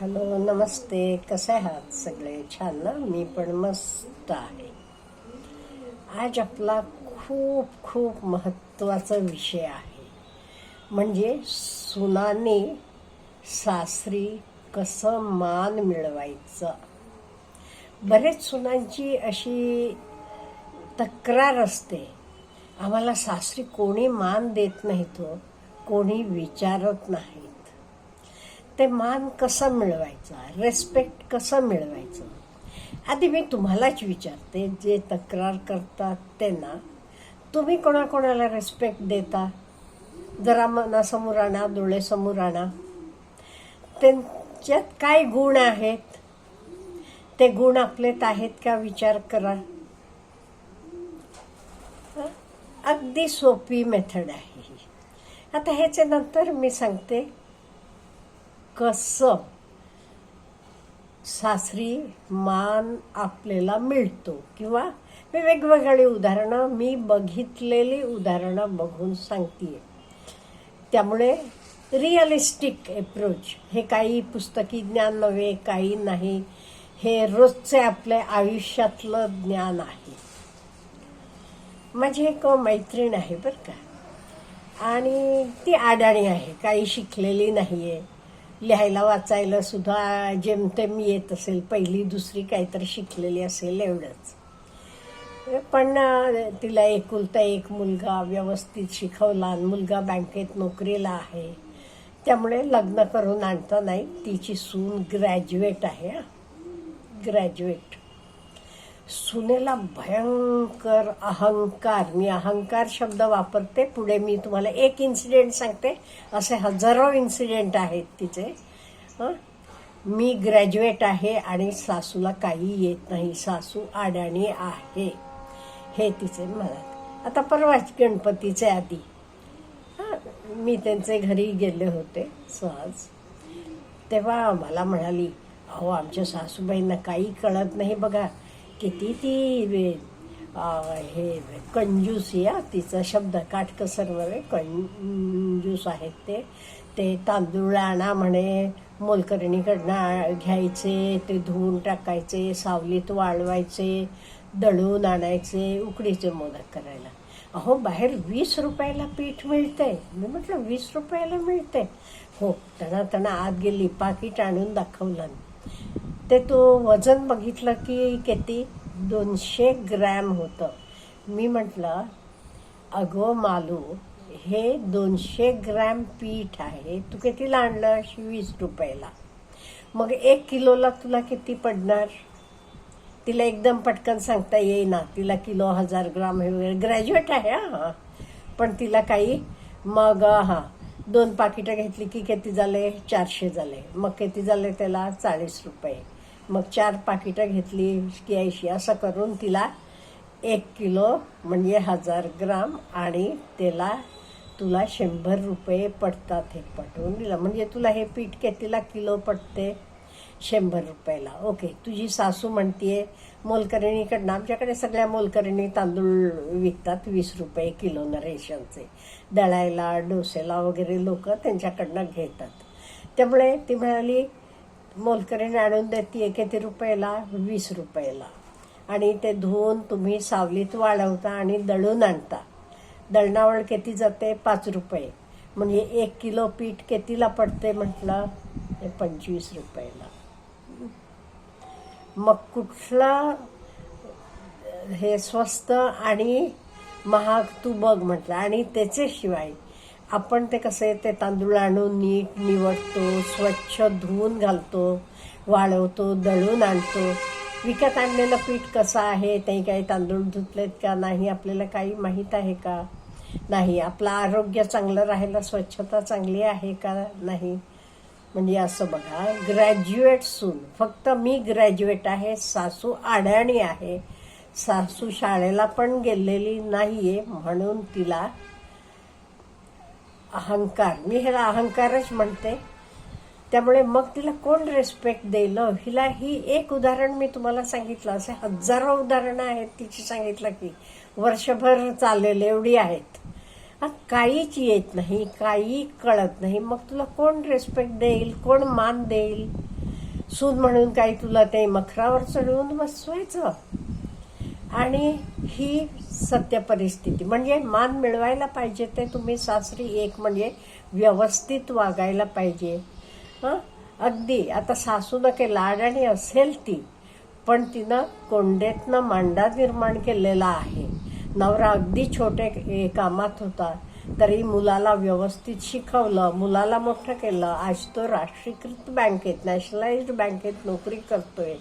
Hello नमस्ते. कसे आहात सगळे? छान ना? मी पण मस्त आहे. आज आपला खूप खूप महत्त्वाचा विषय आहे. म्हणजे सुनाने सासरी कसं मान मिळवायचं. बरेच सुनांची अशी तक्रार असते. आम्हाला सासरी कोणी मान देत नाही तो कोणी विचारत नाही. ते मान कसं मिळवायचं? रेस्पेक्ट कसं मिळवायचं? आधी मी तुम्हालाच विचारते जे तक्रार करतात त्यांना तुम्ही कोणाकोणाला रेस्पेक्ट देता? जरा मनासमोर आणा डोळेसमोर आणा. त्यांच्यात काय गुण आहेत? ते गुण आपलेत आहेत का? विचार करा. अगदी सोपी मेथड आहे ही. आता ह्याच्यानंतर मी सांगते कसं सासरी मान आपल्याला मिळतो? किंवा मी वेगवेगळी उदाहरणं मी बघितलेली उदाहरणं बघून सांगते त्यामुळे रिअलिस्टिक अप्रोच हे काही पुस्तकी ज्ञान नव्हे काही नाही हे रोजचे आपल्या आयुष्यातलं ज्ञान आहे. माझी एक मैत्रीण आहे बरं का. आणि ती आडाणी आहे काही शिकलेली नाही आहे लिहायला वाचायला सुद्धा जेमतेम येत असेल पहिली दुसरी काहीतरी शिकलेली असेल एवढंच. पण तिला एकुलता एक मुलगा व्यवस्थित शिकवला आणि मुलगा बँकेत नोकरीला आहे. त्यामुळे लग्न करून आणता नाही. तिची सून ग्रॅज्युएट आहे ग्रॅज्युएट सुनेला भयंकर अहंकार मी अहंकार शब्द वापरते पुढे मी तुम्हाला एक इन्सिडेंट सांगते. असे हजारो इन्सिडेंट आहेत तिचे. मी ग्रॅज्युएट आहे आणि सासूला काही येत नाही. सासू आडाणी आहे. हे तिचे मनात. आता परवाच गणपतीचे आधी. मी त्यांचे घरी गेले होते सहज. तेव्हा मला म्हणाली अहो आमच्या सासूबाईंना काही कळत नाही बघा. किती ती हे कंजूस या तिचा शब्द काटकसर वगैरे कंजूस आहेत ते. ते तांदूळ आणा म्हणे मोलकरणीकडनं घ्यायचे ते धुवून टाकायचे सावलीत वाळवायचे दळून आणायचे उकडीचे मोदक करायला. अहो बाहेर वीस रुपयाला पीठ मिळतंय. मी म्हटलं वीस रुपयाला मिळतंय. हो त्यांना त्यांना आत गेली पाकिट आणून दाखवलं. ते तो वजन बघितलं की किती? दोनशे ग्रॅम होतं. मी म्हटलं अगो मालू हे दोनशे ग्रॅम पीठ आहे. तू कितीला आणलं वीस रुपयाला. मग एक किलोला तुला किती पडणार? तिला एकदम पटकन सांगता येईना. तिला किलो हजार ग्राम हे वगैरे. ग्रॅज्युएट आहे हा. पण तिला काही मग हा दोन पाकिटं घेतली की किती झाले? चारशे झाले. मग किती झाले त्याला? चाळीस रुपये. मग चार पाकिटं घेतली की ऐंशी असं करून तिला एक किलो म्हणजे हजार ग्राम आणि त्याला तुला शंभर रुपये पडतात हे पटवून दिलं. म्हणजे तुला हे पीठ कितीला किलो पडते? शंभर रुपयाला. ओके. तुझी सासू म्हणतीये मोलकरणीकडनं आमच्याकडे सगळ्या मोलकरणी तांदूळ विकतात वीस रुपये किलोनं रेशनचे. दळायला डोसेला वगैरे लोक त्यांच्याकडनं घेतात. त्यामुळे ती म्हणाली मोलकरीण आणून देते किती रुपयाला वीस रुपयाला. आणि ते धुवून तुम्ही सावलीत वाळवता आणि दळून आणता. दळणावळ किती जाते? पाच रुपये. म्हणजे एक किलो पीठ कितीला पडते म्हटलं? ते पंचवीस रुपयाला. मग कुठला हे स्वस्त आणि महाग तू बघ म्हटलं. आणि त्याच्याशिवाय आपण ते कसे ते तांदूळ आणून नीट निवडतो स्वच्छ धुवून घालतो वाळवतो दळून आणतो. विकत आणलेलं पीठ कसं आहे ते काही तांदूळ धुतलेत का नाही आपल्याला काही माहीत आहे का? नाही. आपलं आरोग्य चांगलं राहायला स्वच्छता चांगली आहे का नाही? म्हणजे असं बघा. ग्रॅज्युएट सून फक्त मी ग्रॅज्युएट आहे सासू अडाणी आहे. सासू शाळेला पण गेलेली नाही आहे म्हणून तिला अहंकार. मी ह्याला अहंकारच म्हणते. त्यामुळे मग तिला कोण रेस्पेक्ट देईल हिला ही एक उदाहरण मी तुम्हाला सांगितलं. असे हजारो उदाहरणं आहेत तिची सांगितलं की वर्षभर चाललेले एवढी आहेत. काहीच येत नाही काही कळत नाही. मग तुला कोण रेस्पेक्ट देईल? कोण मान देईल? सून म्हणून काही तुला ते मखरावर चढवून बसवायचं. आणि ही सत्य परिस्थिती. म्हणजे मान मिळवायला पाहिजे ते तुम्ही सासरी एक म्हणजे व्यवस्थित वागायला पाहिजे. हं? अगदी. आता सासूनं नके लाडाणी असेल ती पण तिनं कोंडेतनं मांडा निर्माण केलेला आहे. नवरा अगदी छोटे कामात होता. तरी मुलाला व्यवस्थित शिकवलं मुलाला मोठं केलं. आज तो राष्ट्रीयकृत बँकेत नॅशनलाइज्ड बँकेत नोकरी करतोय.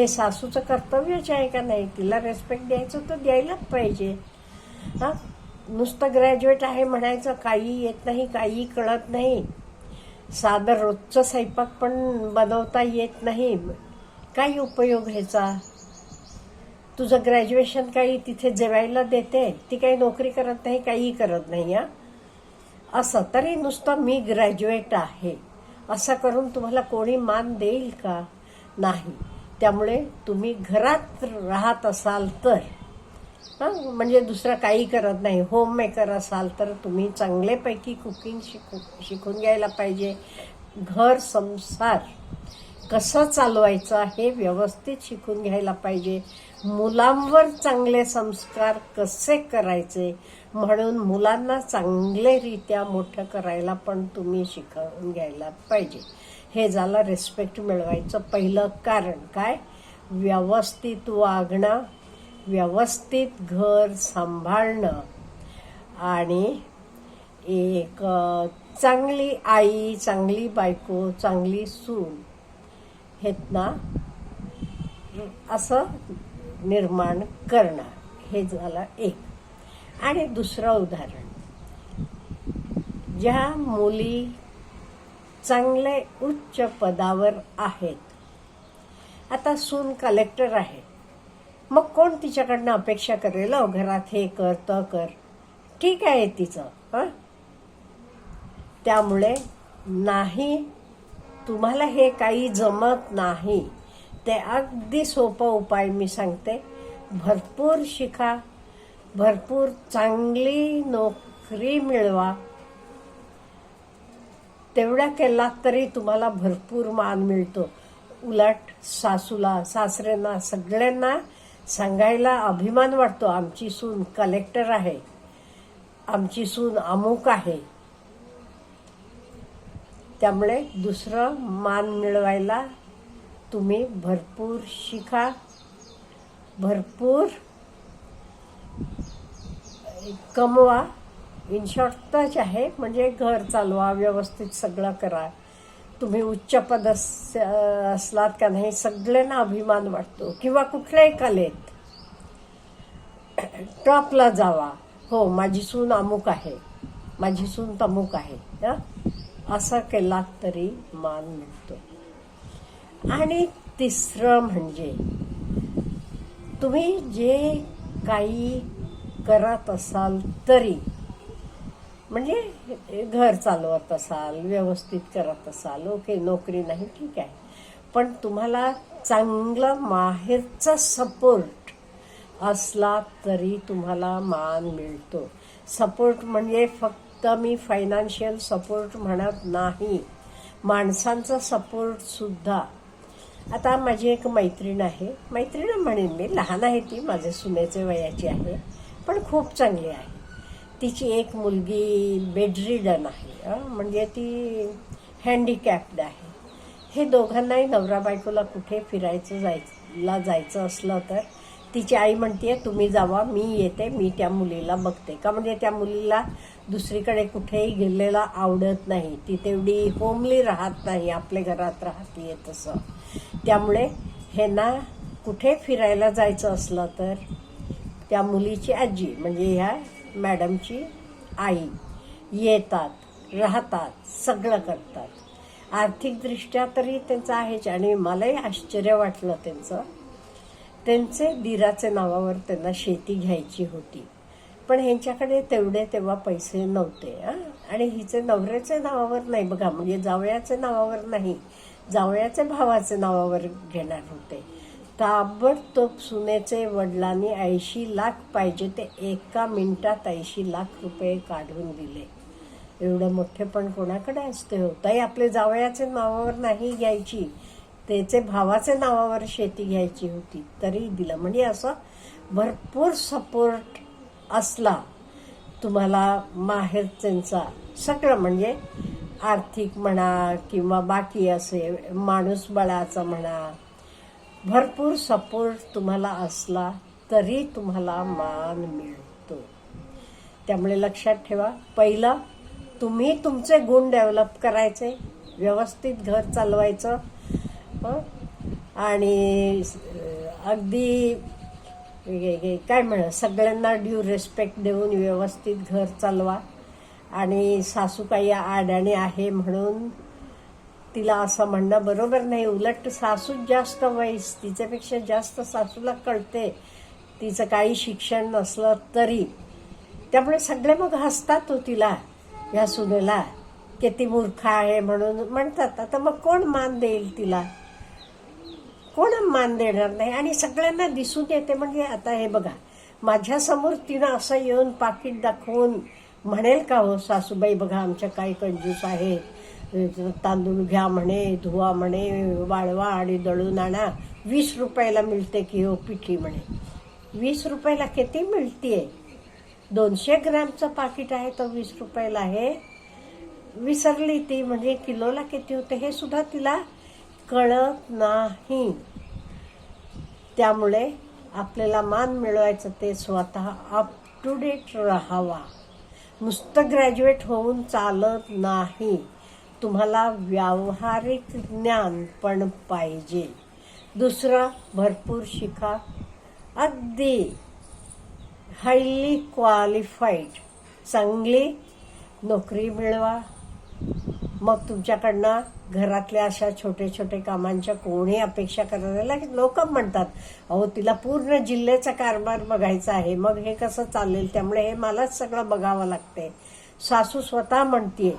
हे सासूचं कर्तव्यच आहे का नाही? तिला रेस्पेक्ट द्यायचं तर द्यायलाच पाहिजे. हा? नुसतं ग्रॅज्युएट आहे म्हणायचं काही येत नाही काही कळत नाही. साधं रोजचं स्वयंपाक पण बनवता येत नाही. काही उपयोग ह्याचा? तुझं ग्रॅज्युएशन काही तिथे जेवायला देते? ती काही नोकरी करत नाही काही करत नाही हा? असं तरी नुसतं मी ग्रॅज्युएट आहे. असं करून तुम्हाला कोणी मान देईल का? नाही. त्यामुळे तुम्ही घरात राहत असाल तर हां म्हणजे दुसरं काही करत नाही. होम मेकर असाल तर तुम्ही चांगल्यापैकी कुकिंग शिकू शिकून घ्यायला पाहिजे. घर संसार कसं चालवायचा हे व्यवस्थित शिकून घ्यायला पाहिजे. मुलांवर चांगले संस्कार कसे करायचे? म्हणून मुलांना चांगलेरित्या मोठं करायला पण तुम्ही शिकवून घ्यायला पाहिजे. हे झालं रेस्पेक्ट मिळवायचं पहिलं कारण काय? व्यवस्थित वागणं व्यवस्थित घर सांभाळणं. आणि एक चांगली आई चांगली बायको चांगली सून हेतना असं निर्माण करणं हे झालं एक. आणि दुसरं उदाहरण. ज्या मुली चांगले उच्च पदावर आहेत. आता सून कलेक्टर आहे. मग कोण तिच्याकडनं अपेक्षा करेल "अहो, घरात हे कर त कर. ठीक आहे तिचं हां? त्यामुळे नाही तुम्हाला हे काही जमत नाही. ते अगदी सोपं उपाय मी सांगते. भरपूर शिका भरपूर चांगली नोकरी मिळवा. तेवढ्या केला तरी तुम्हाला भरपूर मान मिळतो. उलट सासूला सासऱ्यांना सगळ्यांना सांगायला अभिमान वाटतो. आमची सून कलेक्टर आहे. आमची सून अमुक आहे. त्यामुळे दुसरं मान मिळवायला तुम्ही भरपूर शिका. भरपूर कमवा. इन शॉर्ट टच आहे म्हणजे घर चालवा व्यवस्थित सगळं करा. तुम्ही उच्च पदस्थ असलात का नाही सगळ्यांना अभिमान वाटतो. किंवा कुठल्याही कलेत. टॉपला जावा. हो माझी सून अमुक आहे. माझी सून तमुक आहे. हं? असं केलात तरी मान मिळतो. आणि तिसरं म्हणजे तुम्ही जे काही करत असाल तरी म्हणजे घर चालवत असाल व्यवस्थित करत असाल ओके नोकरी नाही ठीक आहे. पण तुम्हाला चांगलं माहेरचा सपोर्ट असला तरी तुम्हाला मान मिळतो. सपोर्ट म्हणजे फक्त मी फायनान्शियल सपोर्ट म्हणत नाही. माणसांचा सपोर्ट सुद्धा. आता माझी एक मैत्रीण आहे. मैत्रीण म्हणेन मी लहान आहे ती माझ्या सुनेचे वयाची आहे पण खूप चांगली आहे. तिची एक मुलगी बेडरिडन आहे म्हणजे ती हँडिकॅप्ड आहे. हे दोघांनाही नवरा बायकोला कुठे फिरायचं जायला जायचं असलं तर तिची आई म्हणते तुम्ही जावा मी येते मी त्या मुलीला बघते. का म्हणजे त्या मुलीला दुसरीकडे कुठेही गेलेला आवडत नाही. ती तेवढी होमली राहत नाही आपल्या घरात राहते तसं. त्यामुळे हे ना कुठे फिरायला जायचं असलं तर त्या मुलीची आजी म्हणजे ह्या मॅडमची आई येतात राहतात सगळं करतात. आर्थिकदृष्ट्या तरी त्यांचं आहेच. आणि मलाही आश्चर्य वाटलं त्यांचं. त्यांचे दिराचे नावावर त्यांना शेती घ्यायची होती. पण ह्यांच्याकडे तेवढे तेव्हा पैसे नव्हते आणि हिचे नवऱ्याचे नावावर नाही. बघा म्हणजे जावयाचे नावावर नाही. जावयाचे भावाचे नावावर घेणार होते. ताबडतोब सुनेचे वडिलांनी ऐंशी लाख पाहिजे ते एका मिनिटात ऐंशी लाख रुपये काढून दिले. एवढं मोठे पण कोणाकडे असते होताही आपले जावयाचे नावावर नाही घ्यायची. त्याचे भावाचे नावावर शेती घ्यायची होती तरी दिलं. म्हणजे असं भरपूर सपोर्ट असला तुम्हाला माहेरच्यांचा सगळं म्हणजे आर्थिक म्हणा किंवा बाकी असे माणूसबळाचं म्हणा भरपूर सपोर्ट तुम्हाला असला तरी तुम्हाला मान मिळतो. त्यामुळे लक्षात ठेवा. पहिलं तुम्ही तुमचे गुण डेव्हलप करायचे व्यवस्थित घर चालवायचं आणि अगदी हे- काय म्हण सगळ्यांना ड्यू रेस्पेक्ट देऊन व्यवस्थित घर चालवा. आणि सासू काही आड्याने आहे म्हणून तिला असं म्हणणं बरोबर नाही. उलट सासूच जास्त वयस तिच्यापेक्षा जास्त सासूला कळते. तिचं काही शिक्षण नसलं तरी. त्यामुळे सगळे मग हसतात हो तिला ह्या सुनेला. किती मूर्ख आहे म्हणून म्हणतात. आता मग कोण मान देईल तिला? कोण मान देणार नाही? आणि सगळ्यांना दिसून येते म्हणजे आता हे बघा. माझ्यासमोर तिनं असं येऊन पाकिट दाखवून म्हणेल का हो सासूबाई बघा आमच्या काही कंजूस आहे? तांदूळ घ्या म्हणे धुवा म्हणे वाळवा आणि दळून आणा. वीस रुपयाला मिळते की हो पिठी म्हणे. वीस रुपयाला किती मिळतीये? दोनशे ग्रॅमचं पाकिट आहे तर वीस रुपयाला आहे. विसरली ती म्हणजे किलोला किती होते हे सुद्धा तिला कळत नाही. त्यामुळे आपल्याला मान मिळवायचं ते स्वतः अप टू डेट राहावा. नुसतं ग्रॅज्युएट होऊन चालत नाही. तुम्हाला व्यावहारिक ज्ञान पण पाहिजे. दुसरं भरपूर शिका. अगदी हायली क्वालिफाईड चांगली नोकरी मिळवा. मग तुमच्याकडनं घरातल्या अशा छोटे छोटे कामांच्या कोणी अपेक्षा करायला लोक म्हणतात अहो तिला पूर्ण जिल्ह्याचा कारभार बघायचा आहे. मग हे कसं चालेल? त्यामुळे हे मलाच सगळं बघावं लागते सासू स्वतः म्हणतीये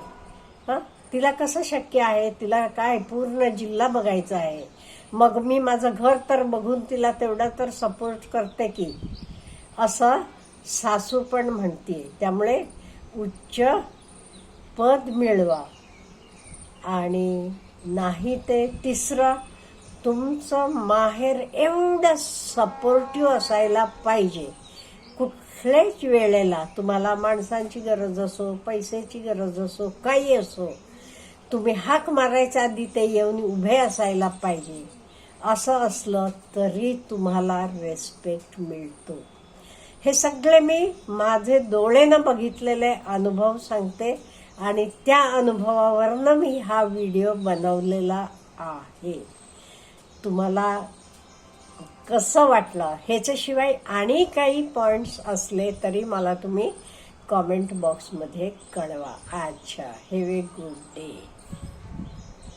हां? तिला कसं शक्य आहे? तिला काय पूर्ण जिल्हा बघायचा आहे? मग मी माझं घर तर बघून तिला तेवढा तर सपोर्ट करते की. असं सासू पण म्हणते. त्यामुळे उच्च पद मिळवा. आणि नाही ते तिसरं तुमचं माहेर एवढं सपोर्टिव्ह असायला पाहिजे. कुठल्याच वेळेला तुम्हाला माणसांची गरज असो पैशाची गरज असो काही असो तुम्ही हाक मारायच्या आधी ते येऊन उभे असायला पाहिजे. असं असलं तरी तुम्हाला रेस्पेक्ट मिळतो. हे सगळे मी माझे डोळेनं बघितलेले अनुभव सांगते आणि त्या अनुभवावरनं मी हा व्हिडिओ बनवलेला आहे. तुम्हाला कसं वाटलं ह्याच्याशिवाय आणि काही पॉईंट्स असले तरी मला तुम्ही कॉमेंट बॉक्समध्ये कळवा. अच्छा हॅव ए गुड डे